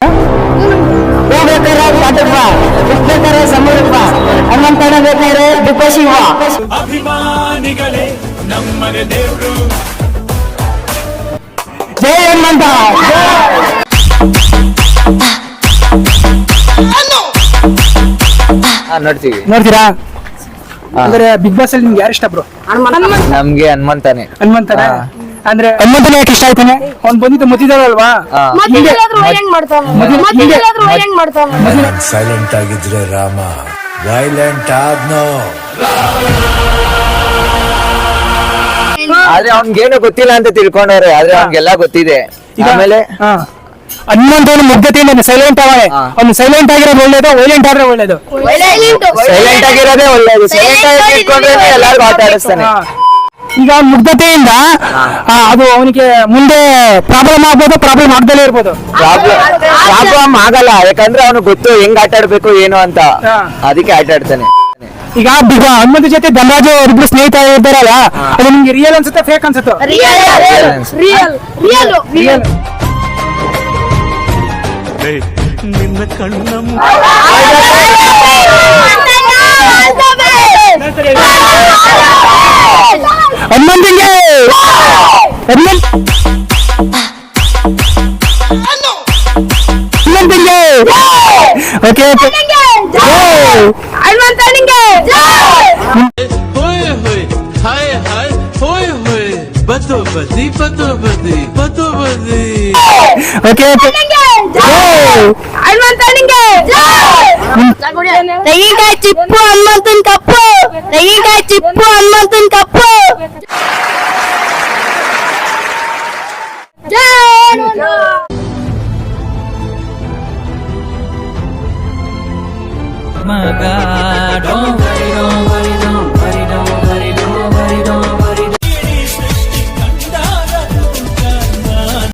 ಹೂ ಬೇಕಾರೆ ಪಾಠಪ್ಪ ಬಿಟ್ಟು ಬೇಕಾರೆ ಸಮೂರಪ್ಪ ಹನುಮಂತಣ್ಣ ಬೇಕಾದ್ರೆ ಡಿಪ್ಪ ಶಿವ ಅಭಿಮಾನಿಗಳೇ ನಮ್ಮನೆ ದೇವರು. ಜೈ ಹನುಮಂತ. ಹಾ ನೋಡ್ತೀವಿ. ನೋಡ್ತೀರಾ? ಅಂದ್ರೆ ಬಿಗ್ ಬಾಸ್ ಅಲ್ಲಿ ನಿಮ್ಗೆ ಯಾರು ಇಷ್ಟ ಬ್ರೋ ನಮ್ಗೆ ಹನುಮಂತಾನೆ. ಹನುಮಂತನ? ಅಂದ್ರೆ ಹನುಮಂತನ ಯಾಕೆ ಇಷ್ಟ ಆಯ್ತಾನೆ ಅವ್ನ್ ಬಂದಿದ್ದು ಮುತ್ತಿದಾರಲ್ವಾ ಸೈಲೆಂಟ್ ಆಗಿದ್ರೆ ರಾಮ ವೈಲೆಂಟ್ ಆದ್ನೋ? ಆದ್ರೆ ಅವ್ನ್ಗೇನು ಗೊತ್ತಿಲ್ಲ ಅಂತ ತಿಳ್ಕೊಂಡವ್ರೆ ಆದ್ರೆ ಅವ್ನ್ಗೆಲ್ಲ ಗೊತ್ತಿದೆ. ಆಮೇಲೆ? ಹಾ. ಹನುಮಂತನ ಮುಗ್ಧತೆಯಿಂದ ಸೈಲೆಂಟ್ ಅವಳೆ. ಅವ್ನು ಸೈಲೆಂಟ್ ಆಗಿರೋದು ಒಳ್ಳೇದು ವೈಲೆಂಟ್ ಆದ್ರೆ ಒಳ್ಳೇದು? ಸೈಲೆಂಟ್ ಆಗಿರೋದೇ ಒಳ್ಳೇದು. ಸೈಲೆಂಟ್ ಆಗಿ ಎಲ್ಲಾರು ಎಲ್ಲಾರ್ಗು ಆಟ ಆಡಿಸ್ತಾನೆ. ಈಗ ಮುಗ್ಧತೆಯಿಂದ ಆ, ಅದು ಅವನಿಗೆ ಮುಂದೆ ಪ್ರಾಬ್ಲಮ್ ಆಗ್ಬೋದು ಪ್ರಾಬ್ಲಮ್ ಆಗ್ದಲೇ ಇರ್ಬೋದು ಪ್ರಾಬ್ಲಮ್ ಆಗಲ್ಲ ಯಾಕಂದ್ರೆ ಅವನು ಗೊತ್ತು ಹೆಂಗ್ ಆಟ ಆಡ್ಬೇಕು ಏನು ಅಂತ ಹಾ. ಅದಕ್ಕೆ ಆಟ ಆಡ್ತಾನೆ ಈಗ ಬಿಗ ಹನುಮಂತ ಜೊತೆ ಧನರಾಜು ಇಬ್ರು ಸ್ನೇಹಿತ ಇದ್ದಾರಲ್ಲ ಅದು ನಿಮ್ಗೆ ರಿಯಲ್ ಅನ್ಸುತ್ತೆ ಫೇಕ್ ಅನ್ಸುತ್ತೆ ರಿಯಲ್ ರಿಯಲ್ ರಿಯಲ್ ರಿಯಲ್ ನಿನ್ನ ಕಣ್ಣ Ano? Ilan billion? Okay. Go! Alman Taninge! होए होए हाय हाय होए होए बतो बदी बतो बदी बतो बदी Okay. Go! Alman Taninge! 내기가 지푸 안 만든 가푸 내기가 지푸 안 만든 가푸 My God, don't worry, don't worry.